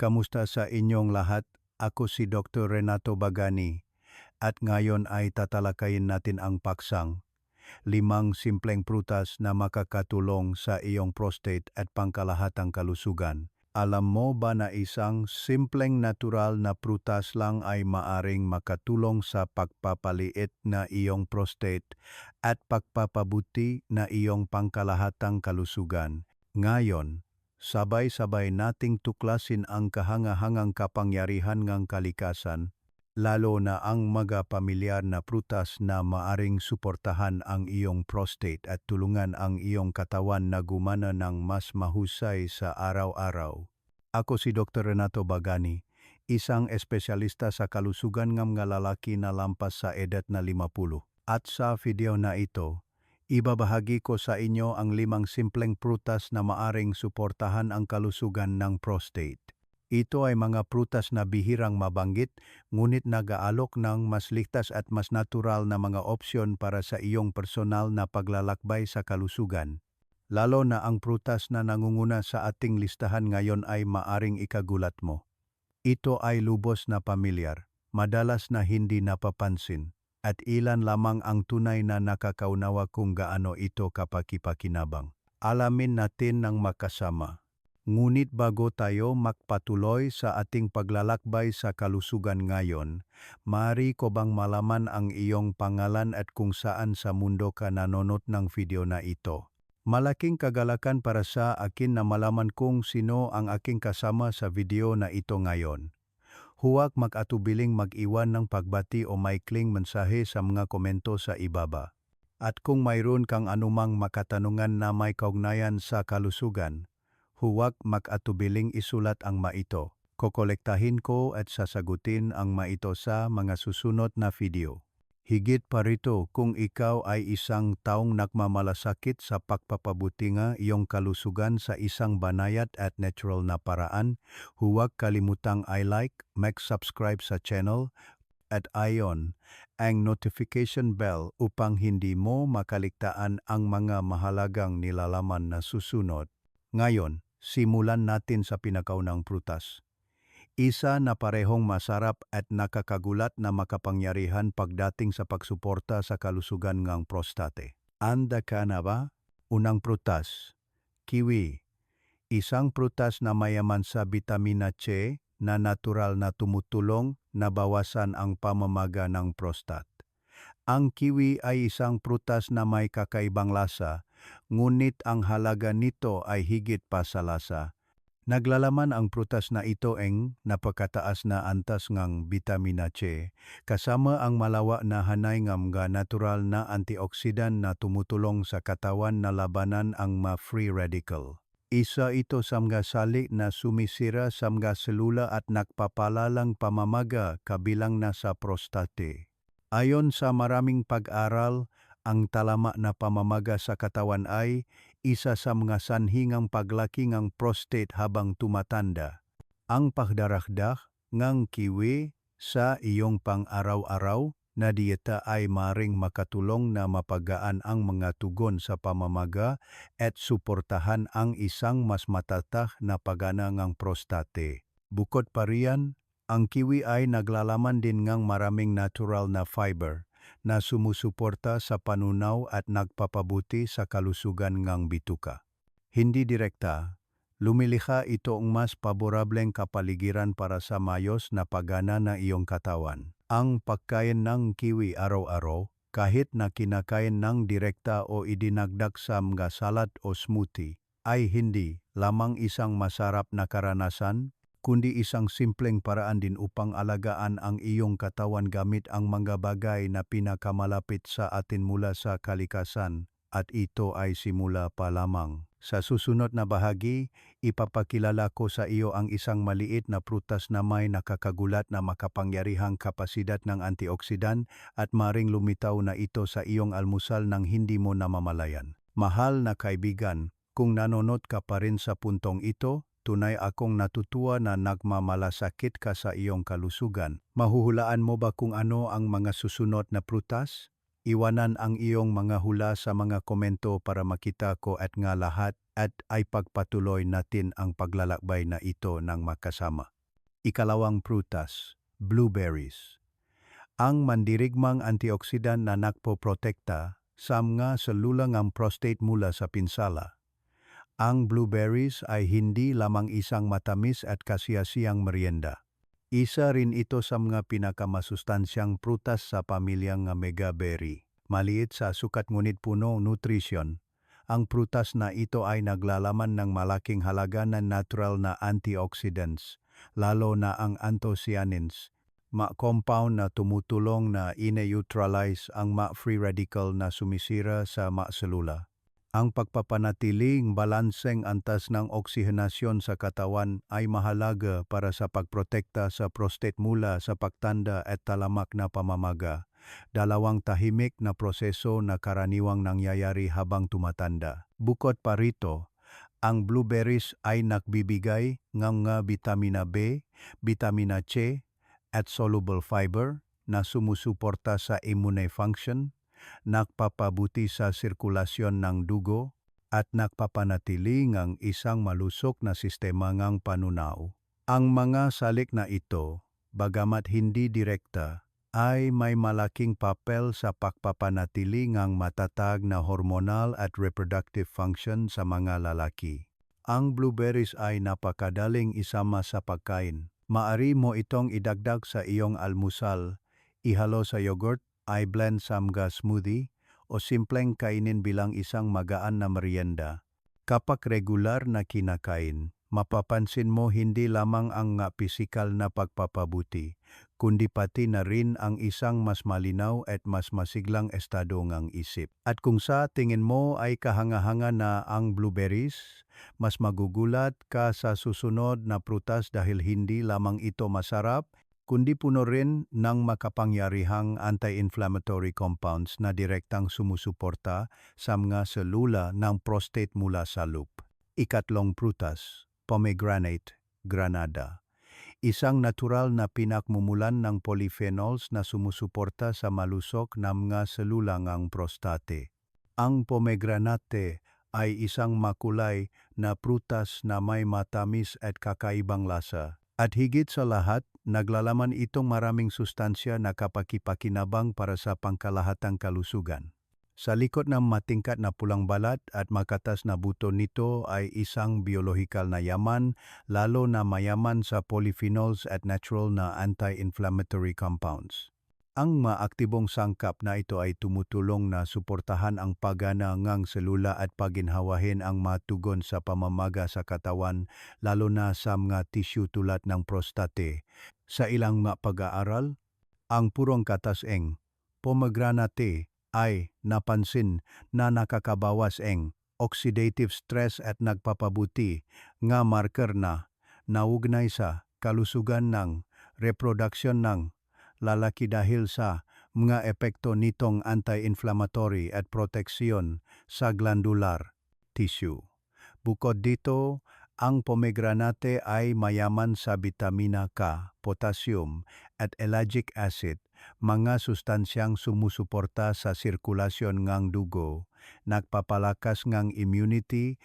Kamusta sa inyong lahat? Ako si Dr. Renato Bagani at ngayon ay tatalakayin natin ang paksang. Limang simpleng prutas na makakatulong sa iyong prostate at pangkalahatang kalusugan. Alam mo ba na isang simpleng natural na prutas lang ay maaring makatulong sa pagpapaliit na iyong prostate at pagpapabuti na iyong pangkalahatang kalusugan? Ngayon, sabay-sabay nating tuklasin ang kahangahangang kapangyarihan ng kalikasan, lalo na ang mga pamilyar na prutas na maaring suportahan ang iyong prostate at tulungan ang iyong katawan na gumana ng mas mahusay sa araw-araw. Ako si Dr. Renato Bagani, isang espesyalista sa kalusugan ng mga lalaki na lampas sa edad na 50. At sa video na ito, ibabahagi ko sa inyo ang limang simpleng prutas na maaring suportahan ang kalusugan ng prostate. Ito ay mga prutas na bihirang mabanggit, ngunit nag-aalok ng mas ligtas at mas natural na mga opsyon para sa iyong personal na paglalakbay sa kalusugan. Lalo na ang prutas na nangunguna sa ating listahan ngayon ay maaring ikagulat mo. Ito ay lubos na pamilyar, madalas na hindi napapansin, at ilan lamang ang tunay na nakakaunawa kung gaano ito kapakipakinabang. Alamin natin ng makasama. Ngunit bago tayo magpatuloy sa ating paglalakbay sa kalusugan ngayon, mari ko bang malaman ang iyong pangalan at kung saan sa mundo ka nanonood ng video na ito? Malaking kagalakan para sa akin na malaman kung sino ang aking kasama sa video na ito ngayon. Huwag mag-atubiling mag-iwan ng pagbati o maikling mensahe sa mga komento sa ibaba. At kung mayroon kang anumang makatanungan na may kaugnayan sa kalusugan, huwag mag-atubiling isulat ang maito. Kokolektahin ko at sasagutin ang maito sa mga susunod na video. Higit pa rito kung ikaw ay isang taong nagmamalasakit sa pagpapabuti nga iyong kalusugan sa isang banayad at natural na paraan, huwag kalimutang i-like, mag-subscribe sa channel, at ayon ang notification bell upang hindi mo makaligtaan ang mga mahalagang nilalaman na susunod. Ngayon, simulan natin sa pinakaunang prutas. Isa na parehong masarap at nakakagulat na makapangyarihan pagdating sa pagsuporta sa kalusugan ng prostate. Anda ka na ba? Unang prutas, kiwi. Isang prutas na mayaman sa vitamina C na natural na tumutulong na bawasan ang pamamaga ng prostat. Ang kiwi ay isang prutas na may kakaibang lasa, ngunit ang halaga nito ay higit pa sa lasa Naglalaman ang prutas na ito ang napakataas na antas ng vitamina C, kasama ang malawa na hanay ng mga natural na antioksidan na tumutulong sa katawan na labanan ang mga free radical. Isa ito sa mga sali na sumisira sa selula at nagpapalalang pamamaga kabilang na sa prostate. Ayon sa maraming pag-aral, ang talama na pamamaga sa katawan ay isa sa mga sanhingang paglaki ng prostate habang tumatanda. Ang pagdarahdah ng kiwi sa iyong pang-araw-araw na dieta ay maring makatulong na mapagaan ang mga tugon sa pamamaga at suportahan ang isang mas matatah na pagana ng prostate. Bukod pa riyan, ang kiwi ay naglalaman din ng maraming natural na fiber na sumusuporta sa panunaw at nagpapabuti sa kalusugan ng bituka. Hindi direkta, lumilikha ito ang mas paborableng kapaligiran para sa mayos na pagana ng iyong katawan. Ang pagkain ng kiwi araw-araw, kahit na kinakain ng direkta o idinagdag sa mga salad o smoothie, ay hindi lamang isang masarap na karanasan, kundi isang simpleng paraan din upang alagaan ang iyong katawan gamit ang mga bagay na pinakamalapit sa atin mula sa kalikasan at ito ay simula pa lamang. Sa susunod na bahagi, ipapakilala ko sa iyo ang isang maliit na prutas na may nakakagulat na makapangyarihang kapasidad ng antioksidan at maring lumitaw na ito sa iyong almusal nang hindi mo namamalayan. Mahal na kaibigan, kung nanonood ka pa rin sa puntong ito, tunay akong natutuwa na nagmamalasakit ka sa iyong kalusugan. Mahuhulaan mo ba kung ano ang mga susunod na prutas? Iwanan ang iyong mga hula sa mga komento para makita ko at nga lahat at ay pagpatuloy natin ang paglalakbay na ito ng makasama. Ikalawang prutas, blueberries. Ang mandirigmang antioksidan na nakpoprotekta sa mga selula ng prostate mula sa pinsala. Ang blueberries ay hindi lamang isang matamis at kasiyasiyang merienda. Isa rin ito sa mga pinakamasustansyang prutas sa pamilyang mega berry. Maliit sa sukat ngunit puno nutrisyon. Ang prutas na ito ay naglalaman ng malaking halaga ng natural na antioxidants, lalo na ang anthocyanins, ma compound na tumutulong na ine-neutralize ang ma free radical na sumisira sa ma selula. Ang pagpapanatiling balanseng antas ng oksihenasyon sa katawan ay mahalaga para sa pagprotekta sa prostate mula sa pagtanda at talamak na pamamaga. Dalawang tahimik na proseso na karaniwang nangyayari habang tumatanda. Bukod pa rito, ang blueberries ay nagbibigay ng nga vitamina B, vitamina C, at soluble fiber na sumusuporta sa immune function, nakpapabuti sa sirkulasyon ng dugo, at nakpapanatili ng isang malusok na sistema ng panunaw. Ang mga salik na ito, bagamat hindi direkta, ay may malaking papel sa pagpapanatili ng matatag na hormonal at reproductive function sa mga lalaki. Ang blueberries ay napakadaling isama sa pagkain. Maari mo itong idagdag sa iyong almusal, ihalo sa yogurt, ay blend sa mga smoothie, o simpleng kainin bilang isang magaan na merienda. Kapag regular na kinakain, mapapansin mo hindi lamang ang nga pisikal na pagpapabuti, kundi pati na rin ang isang mas malinaw at mas masiglang estado ng isip. At kung sa tingin mo ay kahanga-hanga na ang blueberries, mas magugulat ka sa susunod na prutas dahil hindi lamang ito masarap, kundi puno rin ng makapangyarihang anti-inflammatory compounds na direktang sumusuporta sa mga selula ng prostate mula sa loop. Ikatlong prutas, pomegranate, granada. Isang natural na pinakmumulan ng polyphenols na sumusuporta sa malusok na mga selula ng prostate. Ang pomegranate ay isang makulay na prutas na may matamis at kakaibang lasa. At higit sa lahat, naglalaman itong maraming sustansya na kapakipakinabang para sa pangkalahatang kalusugan. Sa likod ng matingkat na pulang balat at makatas na buto nito ay isang biolohikal na yaman, lalo na mayaman sa polyphenols at natural na anti-inflammatory compounds. Ang maaktibong sangkap na ito ay tumutulong na suportahan ang pagana ngang selula at paginhawahin ang matugon sa pamamaga sa katawan, lalo na sa mga tissue tulad ng prostate. Sa ilang mga pag-aaral, ang purong katas-eng pomegranate ay napansin na nakakabawas eng oxidative stress at nagpapabuti nga marker na naugnay sa kalusugan ng reproduksyon ng lalaki dahil sa mga epekto nitong anti-inflammatory at proteksyon sa glandular tissue. Bukod dito, ang pomegranate ay mayaman sa vitamina K, potassium at ellagic acid, mga sustansyang sumusuporta sa sirkulasyon ng dugo, nagpapalakas ng immunity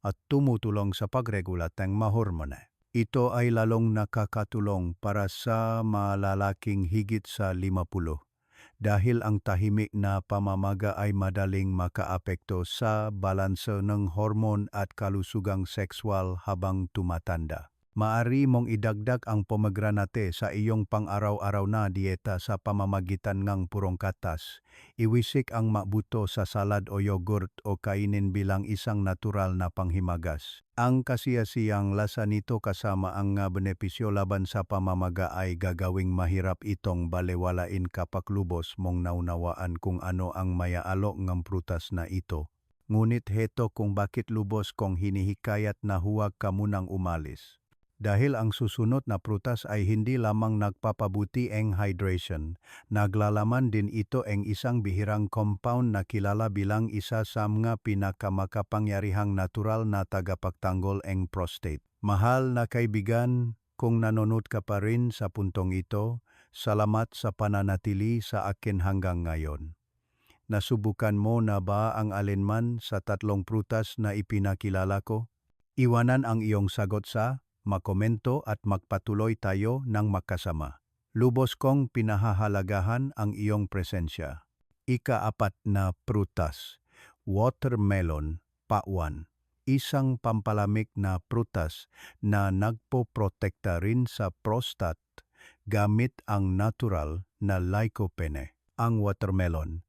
at tumutulong sa pagregulat ng mahormone. Ito ay lalong nakakatulong para sa malalaking higit sa 50 dahil ang tahimik na pamamaga ay madaling makaapekto sa balanse ng hormon at kalusugang sexual habang tumatanda. Maari mong idagdag ang pomegranate sa iyong pang-araw-araw na dieta sa pamamagitan ng purong katas. Iwisik ang mabuto sa salad o yogurt o kainin bilang isang natural na panghimagas. Ang kasiyasiyang lasa nito kasama ang nga benepisyo laban sa pamamaga ay gagawing mahirap itong balewalain kapag lubos mong naunawaan kung ano ang mayaalok ng prutas na ito. Ngunit heto kung bakit lubos kong hinihikayat na huwag ka munang umalis dahil ang susunod na prutas ay hindi lamang nagpapabuti ang hydration, naglalaman din ito ang isang bihirang compound na kilala bilang isa sa mga pinakamakapangyarihang natural na tagapagtanggol ang prostate. Mahal na kaibigan, kung nanonood ka pa rin sa puntong ito, salamat sa pananatili sa akin hanggang ngayon. Nasubukan mo na ba ang alinman sa tatlong prutas na ipinakilala ko? Iwanan ang iyong sagot sa makomento at magpatuloy tayo ng magkasama. Lubos kong pinahahalagahan ang iyong presensya. Ika-apat na prutas, watermelon, pakwan. Isang pampalamig na prutas na nagpoprotekta rin sa prostat gamit ang natural na lycopene. Ang watermelon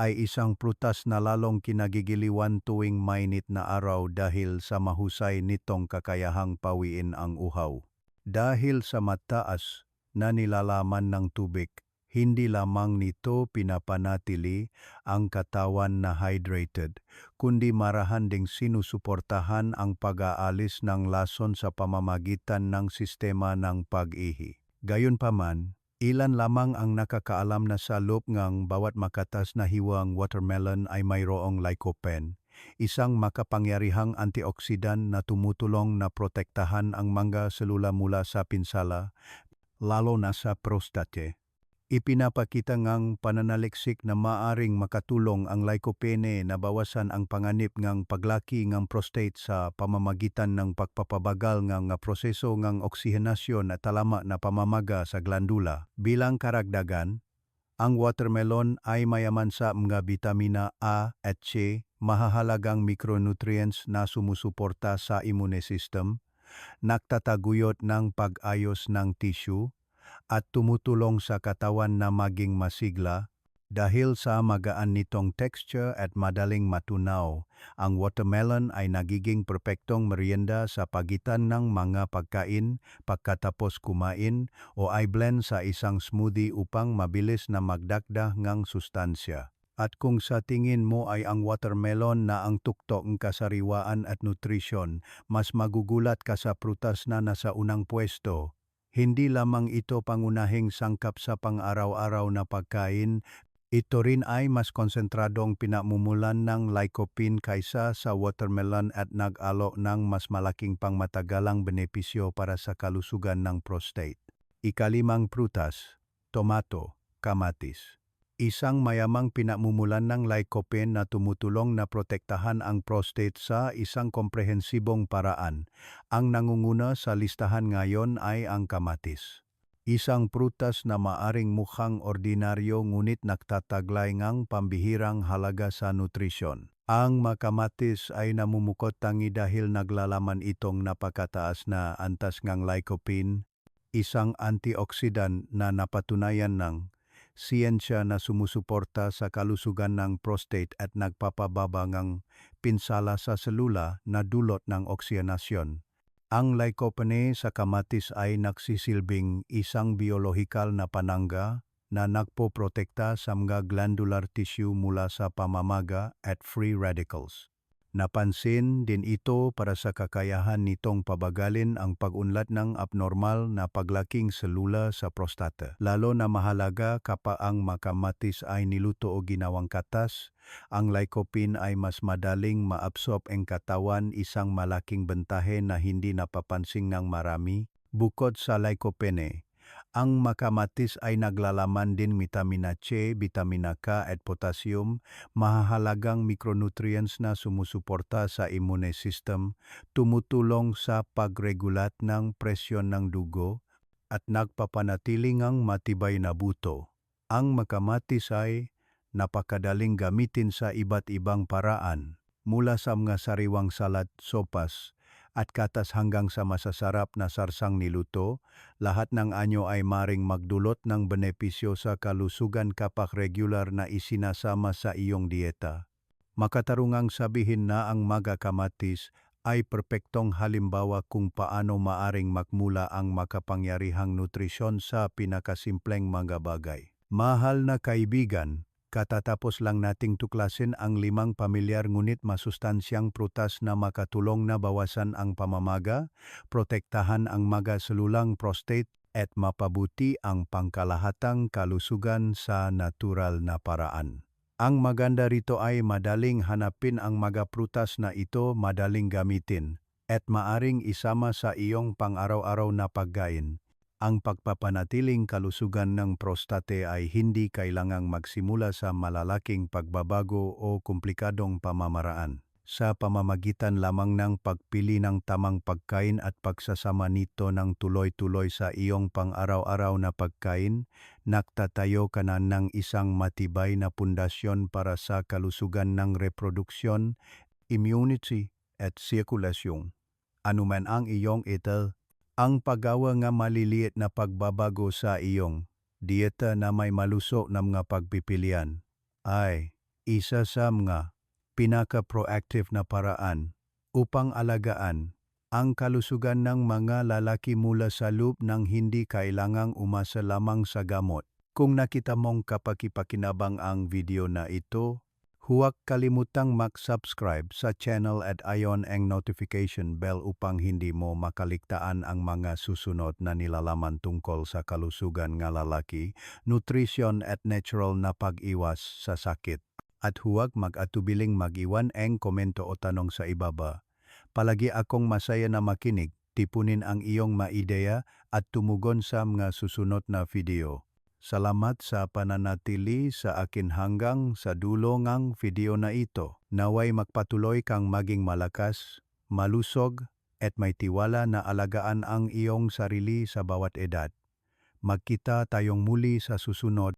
ay isang prutas na lalong kinagigiliwan tuwing mainit na araw dahil sa mahusay nitong kakayahang pawiin ang uhaw. Dahil sa mataas na nilalaman ng tubig, hindi lamang nito pinapanatili ang katawan na hydrated, kundi marahan ding sinusuportahan ang pag-aalis ng lason sa pamamagitan ng sistema ng pag-ihi. Gayunpaman, Ilan lamang ang nakakaalam na sa loob ngang bawat makatas na hiwang watermelon ay mayroong lycopene, isang makapangyarihang antioksidan na tumutulong na protektahan ang mga selula mula sa pinsala, lalo na sa prostate. Ipinapakita ngang pananaliksik na maaring makatulong ang lycopene na bawasan ang panganib ngang paglaki ngang prostate sa pamamagitan ng pagpapabagal ngang nga proseso ngang oksihenasyon at talama na pamamaga sa glandula. Bilang karagdagan, ang watermelon ay mayaman sa mga bitamina A at C, mahahalagang micronutrients na sumusuporta sa immune system, nagtataguyod ng pag-ayos ng tissue, at tumutulong sa katawan na maging masigla dahil sa magaan nitong texture at madaling matunaw. Ang watermelon ay nagiging perpektong merienda sa pagitan ng mga pagkain pagkatapos kumain o ay blend sa isang smoothie upang mabilis na magdagdag ng sustansya. At kung sa tingin mo ay ang watermelon na ang tuktok ng kasariwaan at nutrisyon, mas magugulat ka sa prutas na nasa unang pwesto. Hindi lamang ito pangunahing sangkap sa pang-araw-araw na pagkain, ito rin ay mas konsentradong pinamumulan ng lycopene kaysa sa watermelon at nag-alo ng mas malaking pangmatagalang benepisyo para sa kalusugan ng prostate. Ikalimang prutas, tomato, kamatis. Isang mayamang pinamumulan ng lycopene na tumutulong na protektahan ang prostate sa isang komprehensibong paraan. Ang nangunguna sa listahan ngayon ay ang kamatis. Isang prutas na maaring mukhang ordinaryo ngunit nagtataglay ngang pambihirang halaga sa nutrisyon. Ang makamatis ay namumukot tangi dahil naglalaman itong napakataas na antas ngang lycopene, isang antioxidant na napatunayan ng siyensya na sumusuporta sa kalusugan ng prostate at nagpapababa ng pinsala sa selula na dulot ng oksihenasyon. Ang lycopene sa kamatis ay nagsisilbing isang biolohikal na panangga na nagpoprotekta sa mga glandular tissue mula sa pamamaga at free radicals. Napansin din ito para sa kakayahan nitong pabagalin ang pag-unlad ng abnormal na paglaking selula sa prostata. Lalo na mahalaga kapag ang makamatis ay niluto o ginawang katas, ang lycopene ay mas madaling maabsorb ang katawan isang malaking bentahe na hindi napapansin ng marami. Bukod sa lycopene, ang makamatis ay naglalaman din vitamina C, vitamina K at potassium, mahahalagang micronutrients na sumusuporta sa immune system, tumutulong sa pagregulat ng presyon ng dugo, at nagpapanatiling ang matibay na buto. Ang makamatis ay napakadaling gamitin sa iba't ibang paraan, mula sa mga sariwang salad, sopas, at katas hanggang sa masasarap na sarsang niluto, lahat ng anyo ay maring magdulot ng benepisyo sa kalusugan kapag regular na isinasama sa iyong dieta. Makatarungang sabihin na ang maga kamatis ay perpektong halimbawa kung paano maaring magmula ang makapangyarihang nutrisyon sa pinakasimpleng mga bagay. Mahal na kaibigan, Katatapos lang nating tuklasin ang limang pamilyar ngunit masustansyang prutas na makatulong na bawasan ang pamamaga, protektahan ang maga selulang prostate at mapabuti ang pangkalahatang kalusugan sa natural na paraan. Ang maganda rito ay madaling hanapin ang mga prutas na ito madaling gamitin at maaring isama sa iyong pang-araw-araw na pagkain. Ang pagpapanatiling kalusugan ng prostate ay hindi kailangang magsimula sa malalaking pagbabago o komplikadong pamamaraan. Sa pamamagitan lamang ng pagpili ng tamang pagkain at pagsasama nito ng tuloy-tuloy sa iyong pang-araw-araw na pagkain, naktatayo ka na ng isang matibay na pundasyon para sa kalusugan ng reproduksyon, immunity, at sirkulasyon. Anuman ang iyong ito, ang paggawa nga maliliit na pagbabago sa iyong dieta na may malusog na mga pagpipilian ay isa sa mga pinaka-proactive na paraan upang alagaan ang kalusugan ng mga lalaki mula sa loop ng hindi kailangang umasa lamang sa gamot. Kung nakita mong kapakipakinabang ang video na ito, huwag kalimutang mag-subscribe sa channel at ion ang notification bell upang hindi mo makaligtaan ang mga susunod na nilalaman tungkol sa kalusugan ng lalaki, nutrisyon at natural na pag-iwas sa sakit. At huwag mag-atubiling mag-iwan ang komento o tanong sa ibaba. Palagi akong masaya na makinig, tipunin ang iyong maideya at tumugon sa mga susunod na video. Salamat sa pananatili sa akin hanggang sa dulo ng video na ito. Naway magpatuloy kang maging malakas, malusog, at may tiwala na alagaan ang iyong sarili sa bawat edad. Magkita tayong muli sa susunod